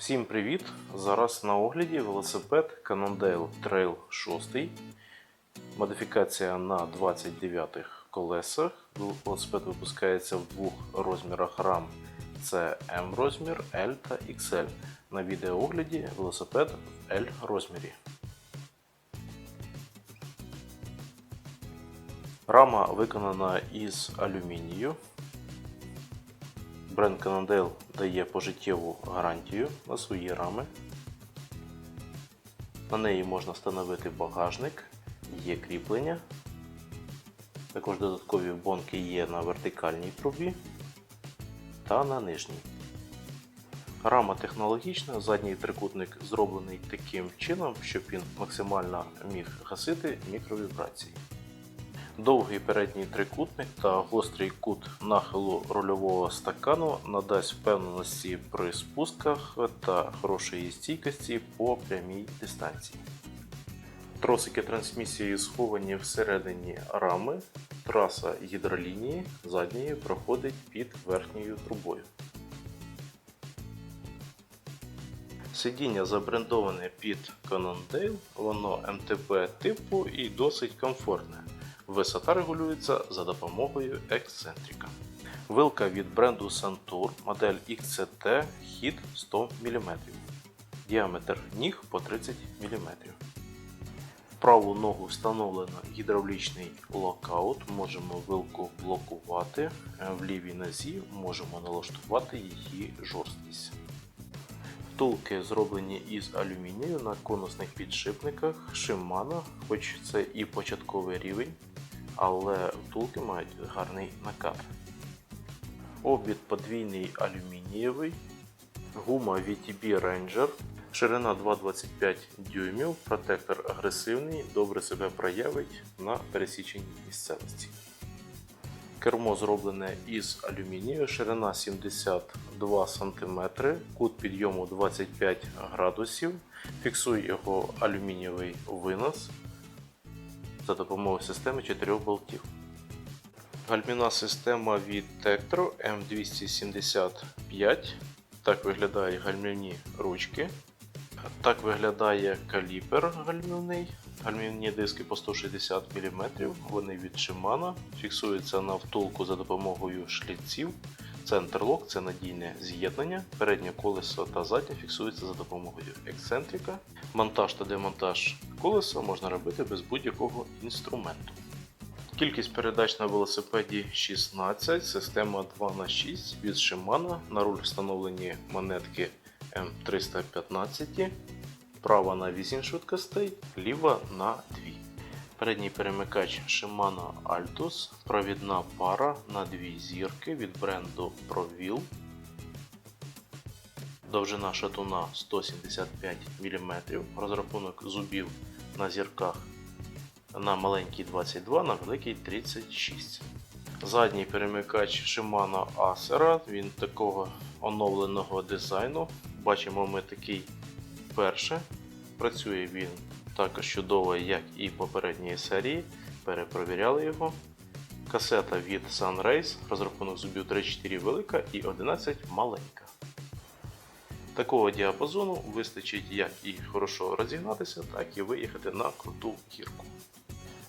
Всім привіт! Зараз на огляді велосипед Cannondale Trail 6. Модифікація на 29 колесах. Велосипед випускається в двох розмірах рам. Це M розмір, L та XL. На відеоогляді велосипед в L розмірі. Рама виконана із алюмінію. Бренд Cannondale дає пожиттєву гарантію на свої рами. На неї можна встановити багажник, є кріплення. Також додаткові бонки є на вертикальній трубі та на нижній. Рама технологічна, задній трикутник зроблений таким чином, щоб він максимально міг гасити мікровібрації. Довгий передній трикутник та гострий кут нахилу рульового стакану надасть впевненості при спусках та хорошої стійкості по прямій дистанції. Тросики трансмісії сховані всередині рами. Траса гідролінії задньої проходить під верхньою трубою. Сидіння забрендоване під Cannondale, воно МТБ типу і досить комфортне. Висота регулюється за допомогою ексцентрика. Вилка від бренду Santur, модель XCT, хід 100 мм. Діаметр ніг по 30 мм. В праву ногу встановлено гідравлічний локаут, можемо вилку блокувати, в лівій нозі можемо налаштувати її жорсткість. Втулки зроблені із алюмінію на конусних підшипниках Shimano, хоч це і початковий рівень, але втулки мають гарний накат. Обід подвійний алюмінієвий, гума VTB Ranger, ширина 2,25 дюймів, протектор агресивний, добре себе проявить на пересіченій місцевості. Кермо зроблене із алюмінію, ширина 72 см, кут підйому 25 градусів, фіксує його алюмінієвий винос за допомогою системи 4 болтів. Гальмівна система від Tektro M275. Так виглядають гальмівні ручки. Так виглядає каліпер гальмівний. Гальмівні диски по 160 мм. Вони від Shimano. Фіксуються на втулку за допомогою шліців. Центр лок це надійне з'єднання. Переднє колесо та заднє фіксуються за допомогою ексцентрика. Монтаж та демонтаж колеса можна робити без будь-якого інструменту. Кількість передач на велосипеді 16, система 2х6 від Shimano. На руль встановлені монетки М315, права на 8 швидкостей, ліва на 2. Передній перемикач Shimano Altus, провідна пара на 2 зірки від бренду ProWheel. Довжина шатуна 175 мм, розрахунок зубів на зірках на маленький 22, на великий 36. Задній перемикач Shimano Acera, він такого оновленого дизайну. Бачимо ми такий перше. Працює він також чудово, як і попередньої серії. Перепровіряли його. Касета від Sunrace, розрахунок зубів 34 велика і 11 маленька. Такого діапазону вистачить як і хорошо розігнатися, так і виїхати на круту гірку.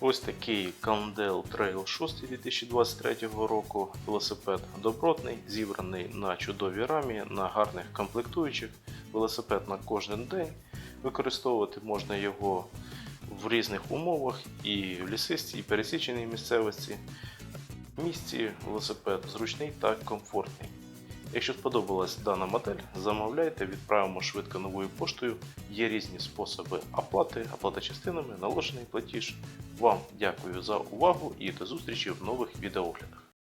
Ось такий Cannondale Trail 6 2023 року. Велосипед добротний, зібраний на чудовій рамі, на гарних комплектуючих. Велосипед на кожен день. Використовувати можна його в різних умовах і в лісистій, і пересіченій місцевості. В місті велосипед зручний та комфортний. Якщо сподобалась дана модель, замовляйте, відправимо швидко новою поштою. Є різні способи оплати, оплата частинами, наложений платіж. Вам дякую за увагу і до зустрічі в нових відеоглядах.